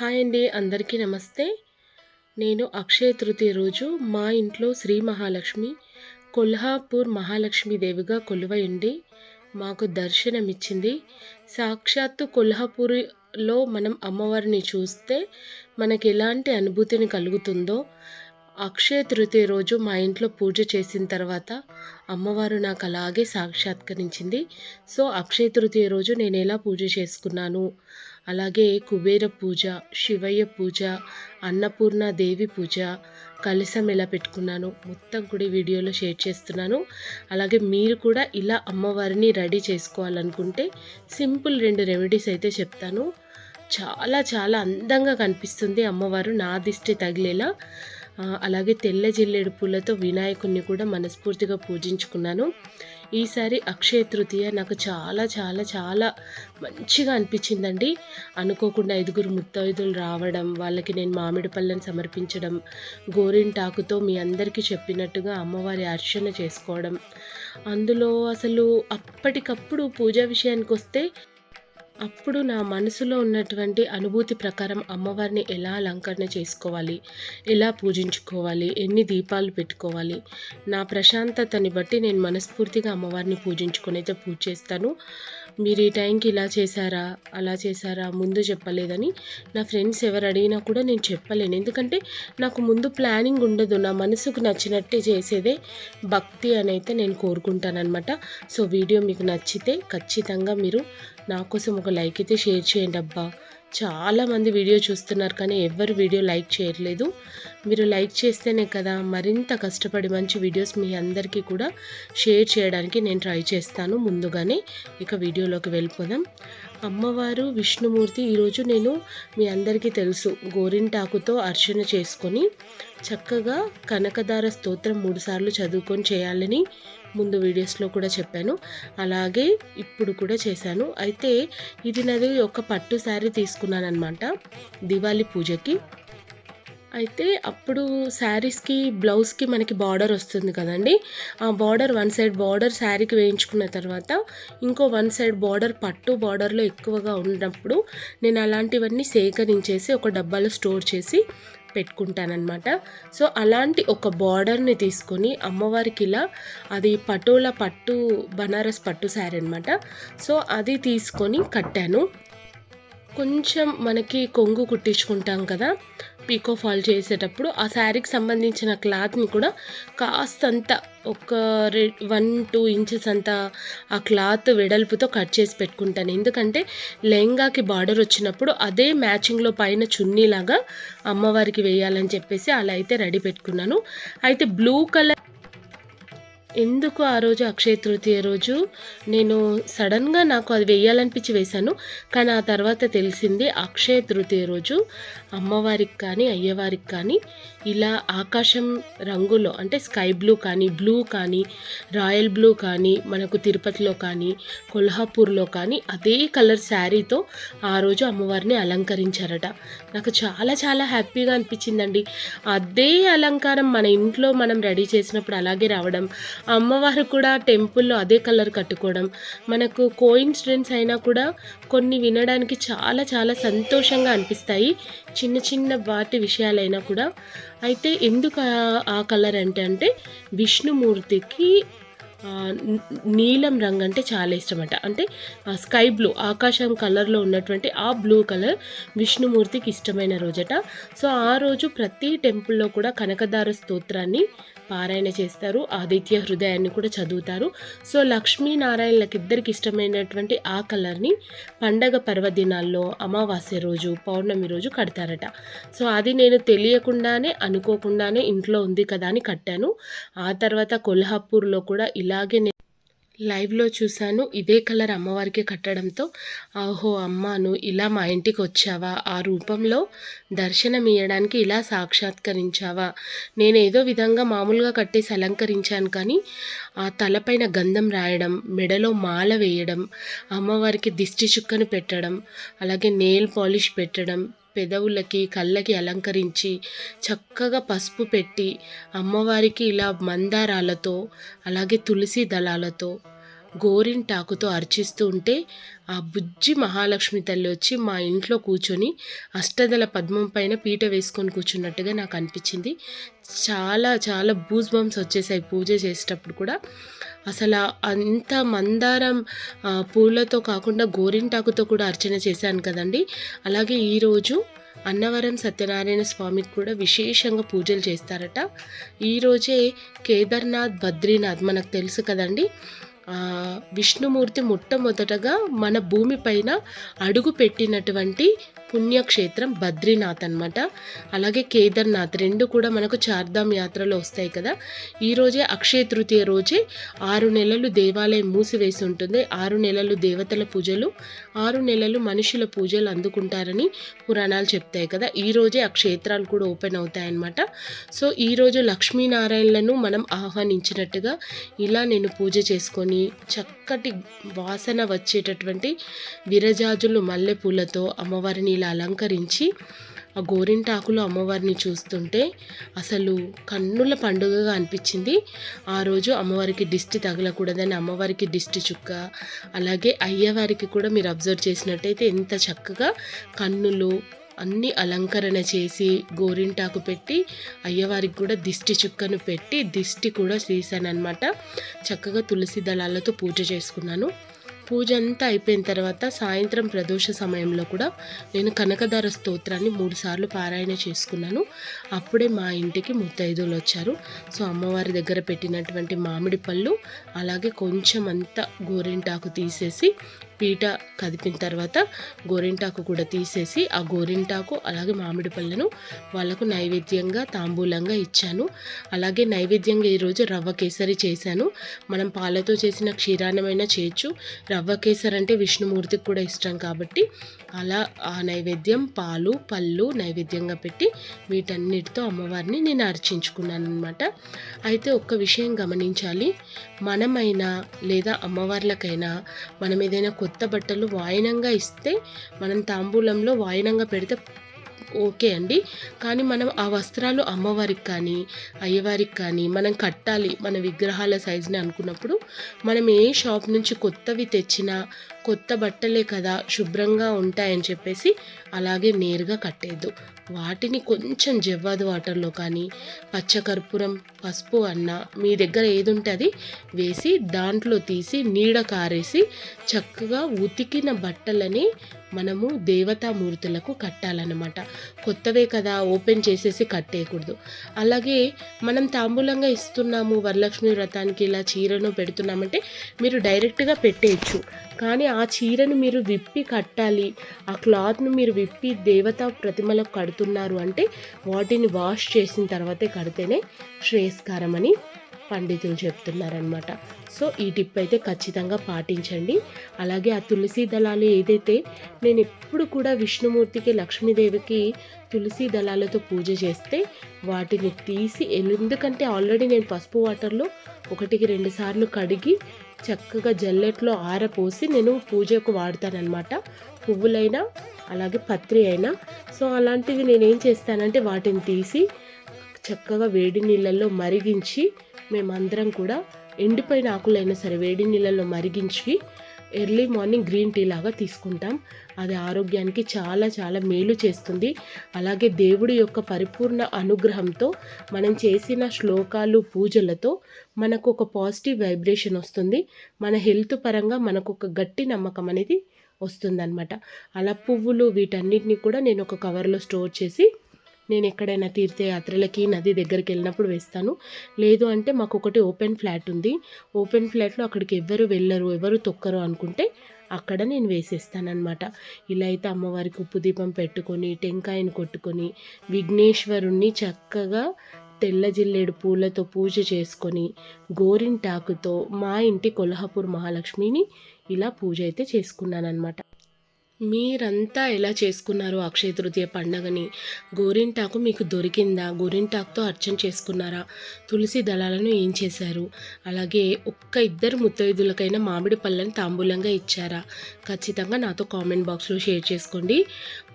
Hi అండి అందరికీ నమస్తే. నేను అక్షయ తృతీయ రోజు మా ఇంట్లో శ్రీ మహాలక్ష్మి కొల్హాపూర్ మహాలక్ష్మి దేవిగా కొలువై ఉండి మాకు దర్శనమిచ్చింది. సాక్షాత్తు కొల్హాపూర్లో మనం అమ్మవారిని చూస్తే మనకి ఎలాంటి అనుభూతిని కలుగుతుందో అక్షయ తృతీయ రోజు మా ఇంట్లో పూజ చేసిన తర్వాత అమ్మవారు నాకు అలాగే సాక్షాత్కరించింది. సో అక్షయ తృతీయ రోజు నేను ఎలా పూజ చేసుకున్నాను? అలాగే కుబేర పూజ శివయ్య పూజ అన్నపూర్ణ దేవి పూజ కలిసం ఎలా పెట్టుకున్నాను మొత్తం కూడా వీడియోలో షేర్ చేస్తున్నాను. అలాగే మీరు కూడా ఇలా అమ్మవారిని రెడీ చేసుకోవాలనుకుంటే సింపుల్ రెండు రెమెడీస్ అయితే చెప్తాను. చాలా చాలా అందంగా కనిపిస్తుంది అమ్మవారు నా దిష్టి తగిలేలా. అలాగే తెల్ల జిల్లేడు పూలతో వినాయకుడిని కూడా మనస్ఫూర్తిగా పూజించుకున్నాను. ఈసారి అక్షయ తృతీయ నాకు చాలా చాలా చాలా మంచిగా అనిపించిందండి. అనుకోకుండా ఐదుగురు ముత్తైదులు రావడం వాళ్ళకి నేను మామిడి పళ్ళని సమర్పించడం గోరింటాకుతో మీ అందరికీ చెప్పినట్టుగా అమ్మవారి అర్చన చేసుకోవడం. అందులో అసలు అప్పటికప్పుడు పూజ విషయానికి వస్తే అప్పుడు నా మనసులో ఉన్నటువంటి అనుభూతి ప్రకారం అమ్మవారిని ఎలా అలంకరణ చేసుకోవాలి ఎలా పూజించుకోవాలి ఎన్ని దీపాలు పెట్టుకోవాలి నా ప్రశాంతతని బట్టి నేను మనస్ఫూర్తిగా అమ్మవారిని పూజించుకొని అయితే పూజ చేస్తాను. మీరు ఈ టైంకి ఇలా చేశారా అలా చేశారా ముందు చెప్పలేదని నా ఫ్రెండ్స్ ఎవరు అడిగినా కూడా నేను చెప్పలేను. ఎందుకంటే నాకు ముందు ప్లానింగ్ ఉండదు. నా మనసుకు నచ్చినట్టే చేసేదే భక్తి అని అయితే నేను కోరుకుంటానమాట సో వీడియో మీకు నచ్చితే ఖచ్చితంగా మీరు నా కోసం ఒక లైక్ అయితే షేర్ చేయండి అబ్బా. చాలామంది వీడియో చూస్తున్నారు కానీ ఎవరు వీడియో లైక్ చేయట్లేదు. మీరు లైక్ చేస్తేనే కదా మరింత కష్టపడి మంచి వీడియోస్ మీ అందరికీ కూడా షేర్ చేయడానికి నేను ట్రై చేస్తాను ముందుగానే. ఇక వీడియోలోకి వెళ్ళిపోదాం. అమ్మవారు విష్ణుమూర్తి ఈరోజు నేను మీ అందరికీ తెలుసు. గోరింటాకుతో అర్చన చేసుకొని చక్కగా కనకదార స్తోత్రం మూడుసార్లు చదువుకొని చేయాలని ముందు వీడియోస్లో కూడా చెప్పాను. అలాగే ఇప్పుడు కూడా చేశాను. అయితే ఇది నాది ఒక పట్టు శారీ తీసుకున్నాను అనమాట దివాళీ పూజకి. అయితే అప్పుడు శారీస్కి బ్లౌజ్కి మనకి బార్డర్ వస్తుంది కదండి. ఆ బార్డర్ వన్ సైడ్ బార్డర్ శారీకి వేయించుకున్న తర్వాత ఇంకో వన్ సైడ్ బార్డర్ పట్టు బార్డర్లో ఎక్కువగా ఉన్నప్పుడు నేను అలాంటివన్నీ సేకరించేసి ఒక డబ్బాలో స్టోర్ చేసి పెట్టుకుంటానన్నమాట. సో అలాంటి ఒక బార్డర్ని తీసుకొని అమ్మవారికి ఇలా అది పటోల పట్టు బనారస్ పట్టు శారీ అనమాట సో అది తీసుకొని కట్టాను. కొంచెం మనకి కొంగు కుట్టించుకుంటాం కదా పీకో ఫాల్ చేసేటప్పుడు ఆ శారీకి సంబంధించిన క్లాత్ని కూడా కాస్తంత ఒక రె వన్ టూ ఇంచెస్ అంత ఆ క్లాత్ వెడల్పుతో కట్ చేసి పెట్టుకుంటాను. ఎందుకంటే లెహంగాకి బార్డర్ వచ్చినప్పుడు అదే మ్యాచింగ్లో పైన చున్నీలాగా అమ్మవారికి వేయాలని చెప్పేసి అలా అయితే రెడీ పెట్టుకున్నాను. అయితే బ్లూ కలర్ ఎందుకు ఆ రోజు అక్షయ తృతీయ రోజు? నేను సడన్గా నాకు అది వేయాలనిపించి వేశాను. కానీ ఆ తర్వాత తెలిసింది అక్షయ తృతీయ రోజు. అమ్మవారికి కానీ అయ్యవారికి కానీ ఇలా ఆకాశం రంగులో అంటే స్కై బ్లూ కానీ బ్లూ కానీ రాయల్ బ్లూ కానీ మనకు తిరుపతిలో కానీ కొల్హాపూర్లో కానీ అదే కలర్ శారీతో ఆ రోజు అమ్మవారిని అలంకరించారట. నాకు చాలా చాలా హ్యాపీగా అనిపించిందండి. అదే అలంకారం మన ఇంట్లో మనం రెడీ చేసినప్పుడు అలాగే రావడం అమ్మవారు కూడా టెంపుల్లో అదే కలర్ కట్టుకోవడం మనకు కోయిన్సిడెన్స్ అయినా కూడా కొన్ని వినడానికి చాలా చాలా సంతోషంగా అనిపిస్తాయి. చిన్న చిన్న వాటి విషయాలైనా కూడా. అయితే ఎందుకు ఆ- కలర్ అంటే అంటే విష్ణుమూర్తికి నీలం రంగు అంటే చాలా ఇష్టమట. అంటే స్కై బ్లూ ఆకాశం కలర్లో ఉన్నటువంటి ఆ బ్లూ కలర్ విష్ణుమూర్తికి ఇష్టమైన రోజట. సో ఆ రోజు ప్రతి టెంపుల్లో కూడా కనకదార స్తోత్రాన్ని పారాయణ చేస్తారు. ఆదిత్య హృదయాన్ని కూడా చదువుతారు. సో లక్ష్మీనారాయణలకు ఇద్దరికి ఇష్టమైనటువంటి ఆ కలర్ని పండగ పర్వదినాల్లో అమావాస్య రోజు పౌర్ణమి రోజు కడతారట. సో అది నేను తెలియకుండానే అనుకోకుండానే ఇంట్లో ఉంది కదా అని కట్టాను. ఆ తర్వాత కొల్హాపూర్లో కూడా ఇలా ఇలాగే నేను లైవ్లో చూశాను. ఇదే కలర్ అమ్మవారికి కట్టడంతో ఆహో అమ్మాను ఇలా మా ఇంటికి వచ్చావా? ఆ రూపంలో దర్శనం ఇవ్వడానికి ఇలా సాక్షాత్కరించావా? నేను ఏదో విధంగా మామూలుగా కట్టేసి అలంకరించాను కానీ ఆ తలపైన గంధం రాయడం మెడలో మాల వేయడం అమ్మవారికి దిష్టి చుక్కను పెట్టడం అలాగే నెయిల్ పాలిష్ పెట్టడం పెదవులకి కళ్ళకి అలంకరించి చక్కగా పసుపు పెట్టి అమ్మవారికి ఇలా మందారాలతో అలాగే తులసి దళాలతో గోరింటాకుతో అర్చిస్తూ ఉంటే ఆ బుజ్జి మహాలక్ష్మి తల్లి వచ్చి మా ఇంట్లో కూర్చొని అష్టదల పద్మం పైన పీట వేసుకొని కూర్చున్నట్టుగా నాకు అనిపించింది. చాలా చాలా బూజ్ బంప్స్ వచ్చేసాయి పూజ చేసేటప్పుడు కూడా. అసలు అంత మందారం పూలతో కాకుండా గోరింటాకుతో కూడా అర్చన చేశాను కదండి. అలాగే ఈరోజు అన్నవరం సత్యనారాయణ స్వామికి కూడా విశేషంగా పూజలు చేస్తారట. ఈరోజే కేదార్నాథ్ బద్రీనాథ్ మనకు తెలుసు కదండి. విష్ణుమూర్తి మొట్టమొదటగా మన భూమిపైన అడుగు పెట్టినటువంటి పుణ్యక్షేత్రం బద్రీనాథ్ అనమాట అలాగే కేదార్నాథ్ రెండు కూడా మనకు చార్ధామ్ యాత్రలో వస్తాయి కదా. ఈరోజే అక్షయ తృతీయ రోజే ఆరు నెలలు దేవాలయం మూసివేసి ఉంటుంది. ఆరు నెలలు దేవతల పూజలు ఆరు నెలలు మనుషుల పూజలు అందుకుంటారని పురాణాలు చెప్తాయి కదా. ఈరోజే ఆ క్షేత్రాలు కూడా ఓపెన్ అవుతాయన్నమాట సో ఈరోజు లక్ష్మీనారాయణలను మనం ఆహ్వానించినట్టుగా ఇలా నేను పూజ చేసుకొని చక్కటి వాసన వచ్చేటటువంటి విరజాజులు మల్లెపూలతో అమ్మవారిని ఇలా అలంకరించి ఆ గోరింటాకులో అమ్మవారిని చూస్తుంటే అసలు కన్నుల పండుగగా అనిపించింది. ఆ రోజు అమ్మవారికి దిష్టి తగలకూడదని అమ్మవారికి దిష్టి చుక్క అలాగే అయ్యవారికి కూడా మీరు అబ్జర్వ్ చేసినట్టయితే ఎంత చక్కగా కన్నులు అన్ని అలంకరణ చేసి గోరింటాకు పెట్టి అయ్యవారికి కూడా దిష్టి చుక్కను పెట్టి దిష్టి కూడా చేశానమాట చక్కగా తులసి దళాలతో పూజ చేసుకున్నాను. పూజ అంతా అయిపోయిన తర్వాత సాయంత్రం ప్రదోష సమయంలో కూడా నేను కనకధార స్తోత్రాన్ని మూడుసార్లు పారాయణ చేసుకున్నాను. అప్పుడే మా ఇంటికి ముత్తైదులు వచ్చారు. సో అమ్మవారి దగ్గర పెట్టినటువంటి మామిడి పళ్ళు అలాగే కొంచెం అంతా గోరింటాకు తీసేసి పీట కదిపిన తర్వాత గోరింటాకు కూడా తీసేసి ఆ గోరింటాకు అలాగే మామిడి పళ్ళను వాళ్ళకు నైవేద్యంగా తాంబూలంగా ఇచ్చాను. అలాగే నైవేద్యంగా ఈరోజు రవ్వ కేసరి చేశాను. మనం పాలతో చేసిన క్షీరాన్నమైనా చేయొచ్చు. రవ్వ కేసర్ అంటే విష్ణుమూర్తికి కూడా ఇష్టం కాబట్టి అలా ఆ నైవేద్యం పాలు పళ్ళు నైవేద్యంగా పెట్టి వీటన్నిటితో అమ్మవారిని నేను అర్చించుకున్నాను అనమాట అయితే ఒక్క విషయం గమనించాలి. మనమైనా లేదా అమ్మవార్లకైనా మనం ఏదైనా కొత్త బట్టలు వాయనంగా ఇస్తే మనం తాంబూలంలో వాయనంగా పెడితే ఓకే అండి. కానీ మనం ఆ వస్త్రాలు అమ్మవారికి కానీ అయ్యవారికి కానీ మనం కట్టాలి మన విగ్రహాల సైజుని అనుకున్నప్పుడు మనం ఏ షాప్ నుంచి కొత్తవి తెచ్చినా కొత్త బట్టలే కదా శుభ్రంగా ఉంటాయని చెప్పేసి అలాగే నేరుగా కట్టేద్దు. వాటిని కొంచెం జవ్వాదు వాటర్లో కానీ పచ్చకర్పూరం పసుపు అన్న మీ దగ్గర ఏది ఉంటే అది వేసి దాంట్లో తీసి నీడ కారేసి చక్కగా ఉతికిన బట్టలని మనము దేవతామూర్తులకు కట్టాలన్నమాట. కొత్తవే కదా ఓపెన్ చేసేసి కట్టేయకూడదు. అలాగే మనం తాంబూలంగా ఇస్తున్నాము వరలక్ష్మి వ్రతానికి ఇలా చీరను పెడుతున్నామంటే మీరు డైరెక్ట్గా పెట్టేయచ్చు. కానీ ఆ చీరను మీరు విప్పి కట్టాలి. ఆ క్లాత్ను మీరు విప్పి దేవతా ప్రతిమలకు కడుతున్నారు అంటే వాటిని వాష్ చేసిన తర్వాతే కడితేనే శ్రేయస్కారం అని పండితులు చెప్తున్నారనమాట సో ఈ టిప్ అయితే ఖచ్చితంగా పాటించండి. అలాగే ఆ తులసి దళాలు ఏదైతే నేను ఎప్పుడు కూడా విష్ణుమూర్తికి లక్ష్మీదేవికి తులసి దళాలతో పూజ చేస్తే వాటిని తీసి ఎందుకంటే ఆల్రెడీ నేను పసుపు వాటర్లో ఒకటికి రెండు సార్లు కడిగి చక్కగా జల్లెట్లో ఆరపోసి నేను పూజకు వాడతానన్నమాట. పువ్వులైనా అలాగే పత్రి అయినా. సో అలాంటివి నేనేం చేస్తానంటే వాటిని తీసి చక్కగా వేడి నీళ్ళల్లో మరిగించి మేమందరం కూడా ఎండిపోయిన ఆకులైనా సరే వేడి నీళ్ళల్లో మరిగించి ఎర్లీ మార్నింగ్ గ్రీన్ టీ లాగా తీసుకుంటాం. అది ఆరోగ్యానికి చాలా చాలా మేలు చేస్తుంది. అలాగే దేవుడి యొక్క పరిపూర్ణ అనుగ్రహంతో మనం చేసిన శ్లోకాలు పూజలతో మనకు ఒక పాజిటివ్ వైబ్రేషన్ వస్తుంది. మన హెల్త్ పరంగా మనకు ఒక గట్టి నమ్మకం అనేది వస్తుందన్నమాట. అలా పువ్వులు వీటన్నిటిని కూడా నేను ఒక కవర్లో స్టోర్ చేసి నేను ఎక్కడైనా తీర్థయాత్రలకి నది దగ్గరికి వెళ్ళినప్పుడు వేస్తాను. లేదు అంటే మాకు ఒకటి ఓపెన్ ఫ్లాట్ ఉంది. ఓపెన్ ఫ్లాట్లో అక్కడికి ఎవరు వెళ్ళరు ఎవరు తొక్కరు అనుకుంటే అక్కడ నేను వేసేస్తానమాట ఇలా అయితే అమ్మవారికి ఉప్పు దీపం పెట్టుకొని టెంకాయని కొట్టుకొని విఘ్నేశ్వరుణ్ణి చక్కగా తెల్ల జిల్లేడు పూలతో పూజ చేసుకొని గోరింటాకుతో మా ఇంటి కొల్హాపూర్ మహాలక్ష్మిని ఇలా పూజ అయితే చేసుకున్నానమాట మీరంతా ఎలా చేసుకున్నారు అక్షయ తృతీయ పండగని? గోరింటాకు మీకు దొరికిందా? గోరింటాకుతో అర్చన చేసుకున్నారా? తులసి దళాలను ఏం చేశారు? అలాగే ఒక్క ఇద్దరు ముత్తైదులకైనా మామిడి పళ్ళని తాంబూలంగా ఇచ్చారా? ఖచ్చితంగా నాతో కామెంట్ బాక్స్లో షేర్ చేసుకోండి.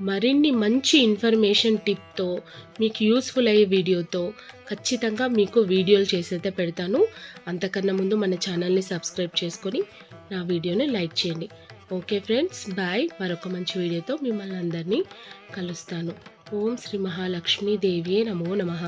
మరిన్ని మంచి ఇన్ఫర్మేషన్ టిప్తో మీకు యూస్ఫుల్ అయ్యే వీడియోతో ఖచ్చితంగా మీకు వీడియోలు చేసైతే పెడతాను. అంతకన్నా ముందు మన ఛానల్ని సబ్స్క్రైబ్ చేసుకొని నా వీడియోని లైక్ చేయండి. Okay friends bye. మరొక మంచి వీడియోతో మిమ్మల్ని అందరినీ కలుస్తాను. ఓం శ్రీ మహాలక్ష్మీ దేవియే నమో నమః.